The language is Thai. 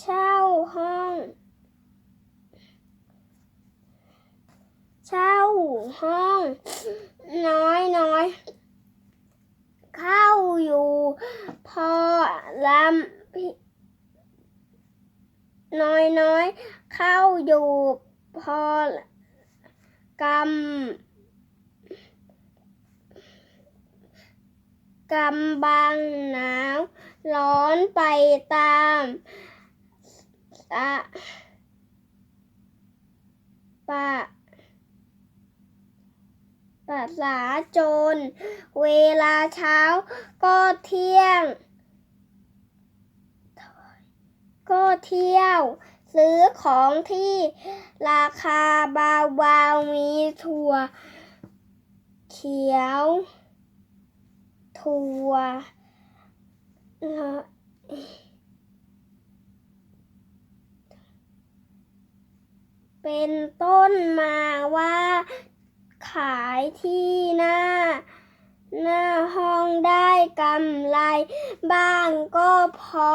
เช่าห้อง เช่าห้อง น้อยน้อยเข้าอยู่ พอลำน้อยน้อยเข้าอยู่พอกำกำบังหนาว ร้อนไปตาม สะปะภาษาจรเวลาเช้าก็เที่ยง ก็เที่ยว ซื้อของที่ราคาเบาๆมีถั่ว เขียว ถั่วเอ่อ เป็นต้นมาว่า ขายที่หน้า หน้าห้องได้กำไรบ้างก็พอ